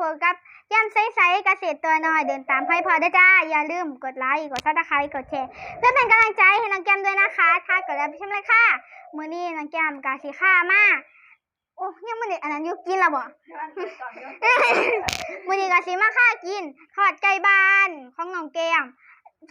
พบกับย่ำไซไซเกษตรตัวน้อยเดินตามให้พอได้จ้า อย่าลืมกดไลค์กดซับสไครต์กดแชร์เพื่อเป็นกำลังใจให้น้องแก้มด้วยนะคะ ถ้ากดแล้วไปชมเลยค่ะ มือนี้น้องแก้มกาสีข้ามาโอ้ยังไม่ได้อันนั้นยุกินละบ่มือนี้ก็สิมาค่ากินทอดไก่บ้านของน้องแก้ม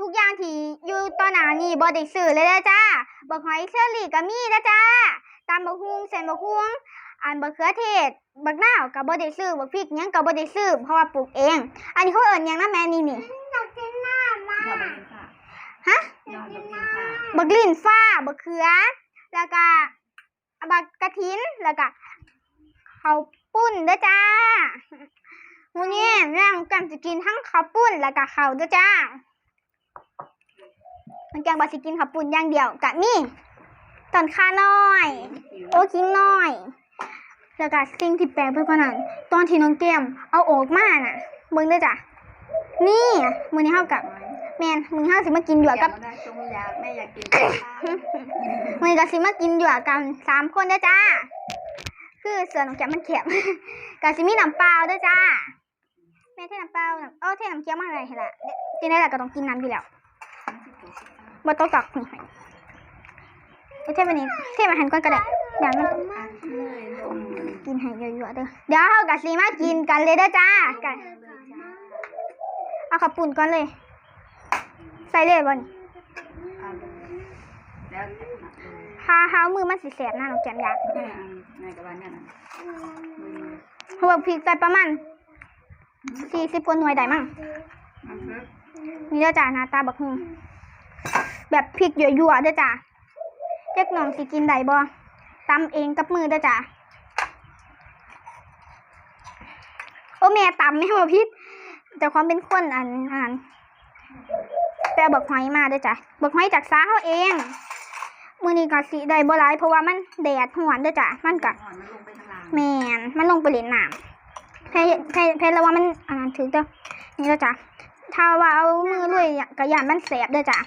ทุกอย่างที่อยู่ตอนหน้านี่บ่ได้ซื้อเลยเด้จ้าบักหอยเชอรี่ก็มีเด้จ้าตำบักฮุงเส้นบกฮุง อันบักเขือเทศ บักนาวก็บ่ได้ซื้อบักพริกหยังก็บ่ได้ซื้อเพราะว่าปลูกเอง อันนี้เขาเอิ้นหยังนะแม่นี่นี่อยากกินหน้ามายอดบักกินค่ะฮะยอดบักกินค่ะบักลิ้นฟ้าบักเขือ แล้วก็บักกระถินแล้วก็ข้าวปุ้นเด้อจ้ามื้อนี้แม่ของแก้มจะกินทั้งข้าวปุ้นแล้วก็ข้าวเด้อจ้ามันแกงบ่สิกินข้าวปุ้นอย่างเดียวกะนี่ตอนข้าน้อย โอ้คิงน้อย แล้วก็สิ่งที่แปลกไปกว่านั้น ตอนที่น้องแก้มเอาออกมาน่ะเบิ่งเด้อจ้ะนี่มื้อนี้เฮากับแม่นมื้อนี้เฮาสิมากินหยวกกับแม่จงอยากแม่อยากกินข้าวมันก็สิมากินหยวกกันสามคนเด้อจ้า คือเสือน้องแก้มมันเข็มก็สิมีน้ำเปล่าเด้อจ้าแม่เทน้ำเปล่าน้ำเอ้าเทน้ำเคี้ยวมาอะไรเห็นละกินได้แล้วก็ต้องกินน้ำอยู่แล้วบ่ต้องตักนี่ให้เอาเทไปนี้เทมาหันก่อนก็ได้ เดี๋ยวมันกินให้เยอะๆเด้อเดี๋ยวเฮากับสิมากินกันเลยเด้อจ้ากันเอาข้าวปุ่นก่อนเลย ใส่เลยบ่นี่แล้วถ้าฮามือมันสิแสบหน้าน้องแกมยากในกระบาลเนี่ยนะเพราะว่าพริกใส่ประมาณสี่สิบกว่าหน่วยได้มั้งนี่เด้อจ้าหน้าตาบักฮุงแบบพริกยั่วๆเด้อจ้าเจ๊กน้องสิกินได้บ่ ตำเองกับมือเด้อจ้าโอ้แม่ตำแม่บ่พิษแต่ความเป็นคนอันอันแปลบักหอยมาเด้อจ้าบักหอยจากซาเขาเอง มือนี้ก็สิได้บ่หลายเพราะว่ามันแดดหวนเด้อจ้ามันก็มันลงไปทางล่างแมนมันลงไปเล่นน้ำเพลเพลเพลแล้วว่ามันอ่านถือเด้อนี่แล้วจ้ะถ้าว่าเอามือเลยกระยานมันแสบเด้อจ้ะ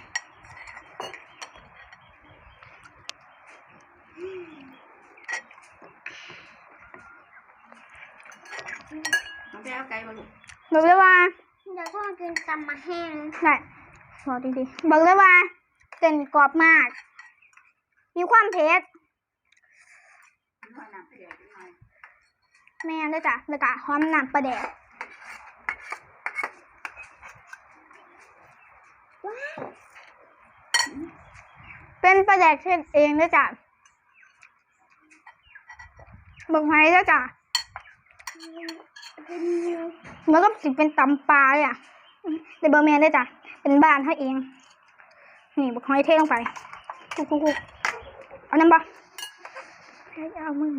น้อง แก้วไก่มาลูกบอกเลยว่าเดี๋ยวพ่อกินตำมาแห้งได้บอกดีๆบอกเลยว่าเส้นกรอบมาก มีความเผ็ดหน่อยน้ำเปรี้ยวหน่อยแม่นเด้อจ้ะแล้วก็หอมน้ำปลาแดกเป็นปลาแดกเทศเองเด้อจ้ะบอกไว้เด้อจ้ะ แล้วก็สิเป็นตำปลาเลยอะเดบเบอร์แมนได้จ้ะ เป็นบ้านให้เอง นี่บุกหอยเท่ลงไปคุกคุกคุกเอาน้ำบ่ให้เอามือ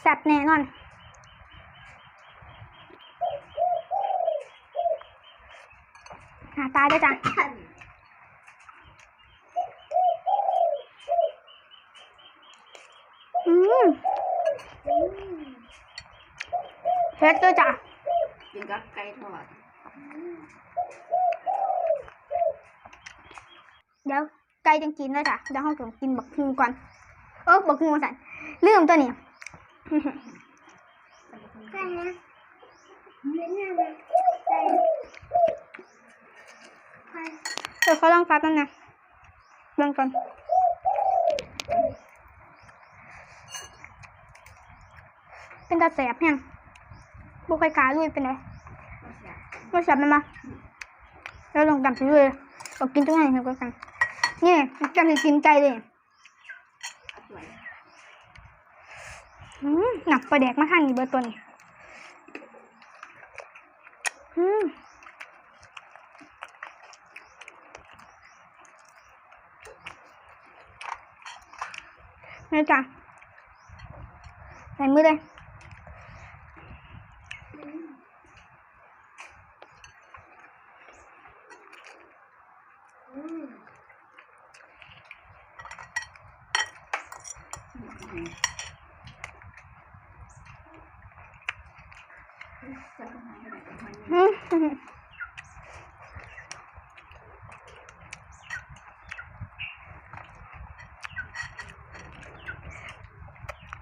แซ่บแน่นอนหาตาได้จ้ะ อืม เผ็ดด้วยจ้ะกินกับไก่ทอดเดี๋ยวไก่จังกินด้วยจ้ะเดี๋ยวเราต้องกินบักฮูก่อน เออบักฮูมาสั่นลืมตัวนี้ใช่นะไม่น่าเลยใส่ไปเดี๋ยวเขาลองฟัดนั่นนะเบิ่งก่อน เป็นตาแสบยังบุคอยขาลุยเป็นไงไม่แสบมันมาแล้วลองดำไปเลยเรากินตรงไหนเห็นกันนี่จำสิกินไก่เลยสวยอืมหนักประแดกมาทางนี้เบอร์ตัวนี้อืมนี่จ้ะใส่มือเลย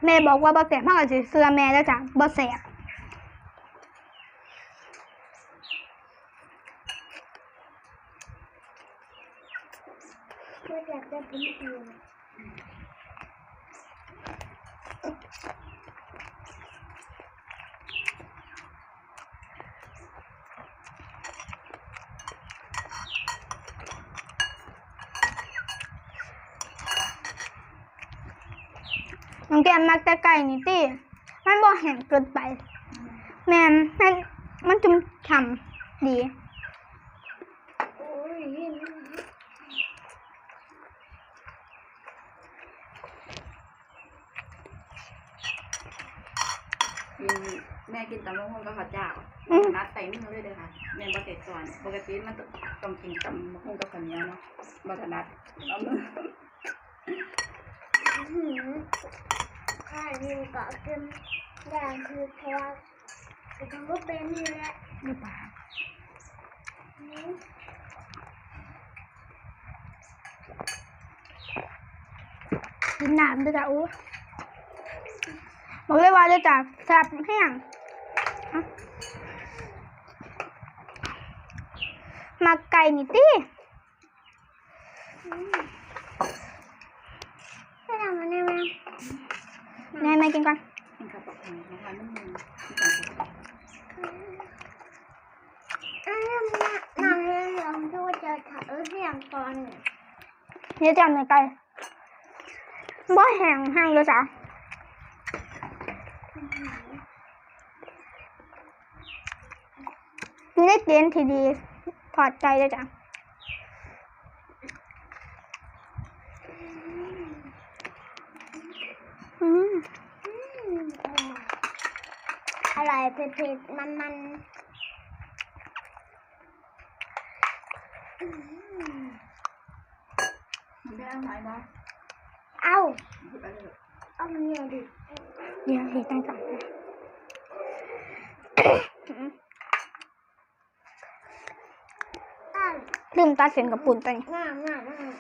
แม่บอกว่าบ่แสบพ่อก็สิเสื้อแม่แล้วจ้ะบ่แสบก็อยากจะเป็นอื่น แก้มมักแต่ไก่นี่ติมันบ่แห้งเกินไป แม่นมันมันจุ่มฉ่ำดีโอ้ยกินแม่กินตำมะฮงกับข้าวเจ้าอืมนัดใส่มือเลยเด้อค่ะแม่บ่เสร็จก่อนปกติมันต้องกินตำมะฮงกับข้าวเหนียวเนาะบ่ถนัดเอามือหืม ข้ายิงเกาะกินอย่างคือเพราะว่าคือทำก็เป็นนี่แหละดูปลาอืมกินน้ำด้วยจ้ะอู้บอกเลยว่าเลยจ้ะแซ่บแห้งมาไก่นี่ติ อืมให้ทำมันได้ไหม แม่แม่ กินก่อนกินข้าวปอกหอยนะคะมันมีมีการปอกอ้าวน้ำเลี้ยงดูจะถ่ายเสียงตอนเนี่ยเดี๋ยวจ้ะเนื้อไก่บ่แห้งแห้งเลยจ้ะนี่ได้เกณฑ์ที่ดีถอดใจเลยจ้ะอืม อืมอ ร่อยเผ็ดๆมันๆอืมมันได้เอาหอยบ่เอาหยิบไปเลยเอามันเนี่ยดิเดี๋ยวเห็นตั้งก่อนอ้าวลืมตัดเส้นกับปุ่นตัวนี้ง่ามง่ามง่าม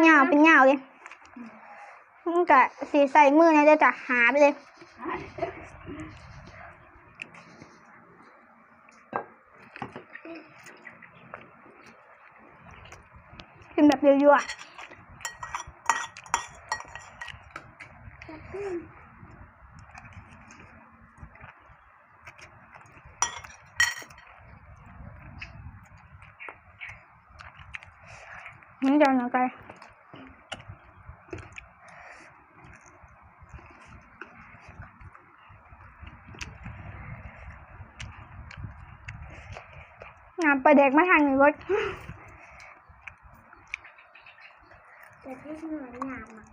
เหงาเป็นเหงาเลยมันก็สีใส่มือเนี่ยจะจะหาไปเลย กินแบบยั่วๆมันจะหนักไกลงานประเด็กมาทางนี้ก็แต่ที่เหนือ งามอะ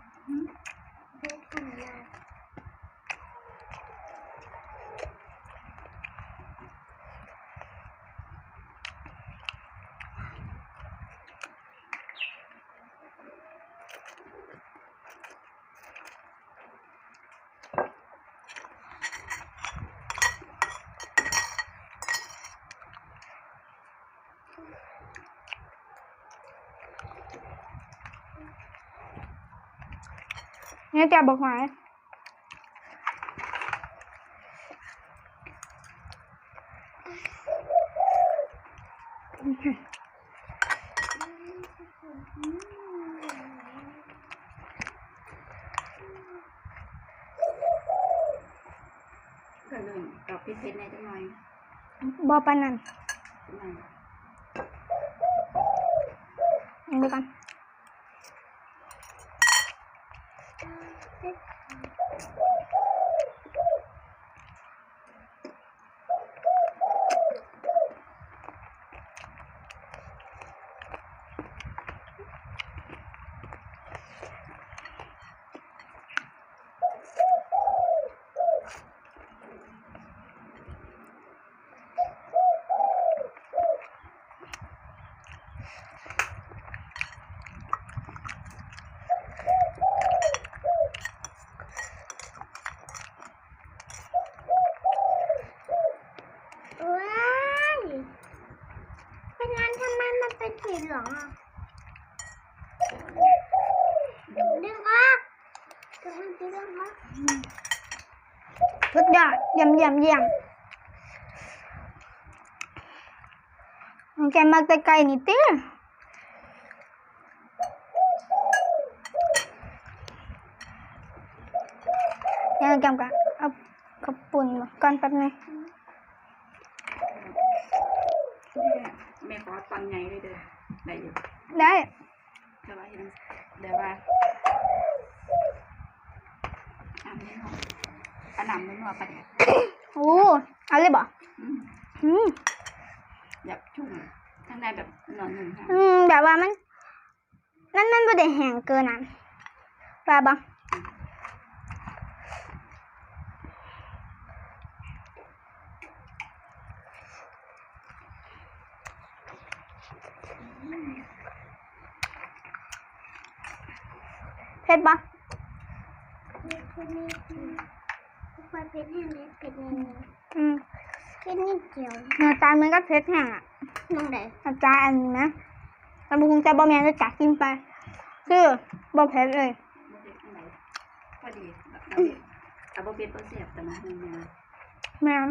เนี่ยจะบอกหมายอื้อหื ยี่ยมเยี่ยมเยี่ยมน้องแกมมาแต่ไกลนี่ติเดียวน้องแกมก็เอากระปุ่นมาก่อนแป๊บนึงแม่ขอตอนใหญ่เลยเด้อได้อยู่ได้แต่ว่าเห็นแต่ว่าอันนี้เนาะอันน้ำมันนัวประเดี๋ยว โอ้เอาเลยบ่อืมอืมอยากชุ่มข้างในแบบนอนหนึ่งค่ะอืมแบบว่ามันนั่นมันบ่ได้แห้งเกินอะว่าบ่เผ็ดบ่มี ควายเพชรแห้งเล็กเป็นยังไงอืมเพชรนิดเดียวหน้าตาเหมือนกับเผ็ดแห้งอะน้องไหนอาจารย์อันนี้นะตำบักหุ่งจะบ่แมนจะจักกินไป คือบ่เผ็ดเลยพอดีเอาบ่เป็นบ่เสียบแต่มาหนึ่งนี่ยแม่น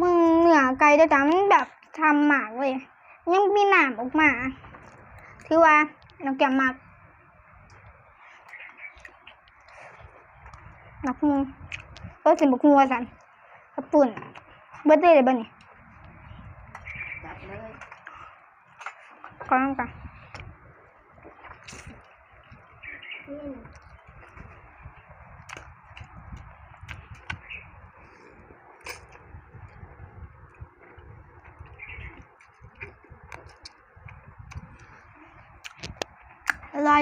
มึงเหนื อไก่แต่จ้ามันแบบทำหมากเลย ยังมีหนามออกมาถือว่าน้องแก้มมากหนักมุงเออสิบกมัวสันกระปุ่นเบิดเลยเลยบ้านี่จับเลยขอลองกัน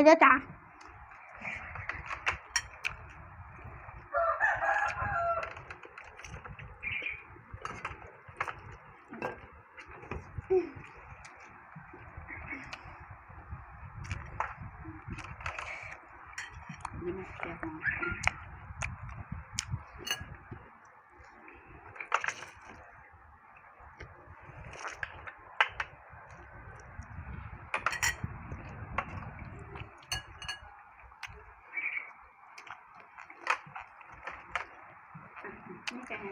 นี่อร่อยเด้อจ้านี่มันแซ่บมาก นี่แกงอะไรอะ เ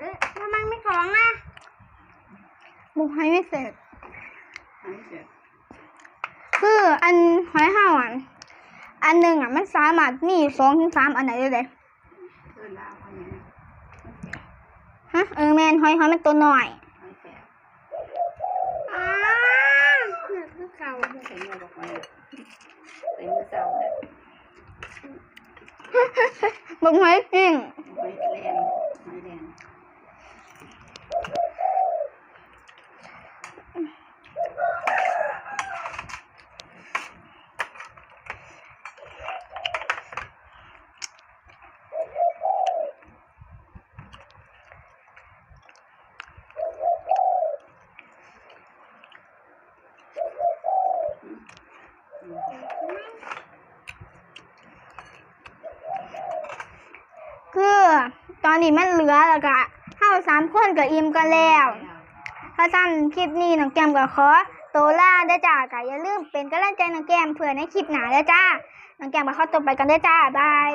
อ๊ะทำไมไม่ของอะบุกให้ไม่เสร็จอันนี้เสร็จคืออันหอยห่าอะอันหนึ่งอะมันสามารถมีสองถึงสามอันไหนได้เลยเออลาวอันนี้นะมันแซ่บฮะเออแมนหอยหอยมันตัวหน่อยอันนี้แซ่บอ้าเนี่ยคือเก่าใส่มือบอกไว้ใส่มือเสาเลย บุกหอยจริง หอยแรงหอยแรง คือตอ นี้มันเหลือแล้วก็เฮาสามคนก็อิ่มกันแล้วถ้าสั้นคลิปนี้น้องแก้มก็ขอตัวลาได้จ้าก็อย่าลืมเป็นกำลังใจน้องแก้มเผื่อในคลิปหน้าได้จ้าน้องแก้มก็ขอตัวไปกันได้จ้าบาย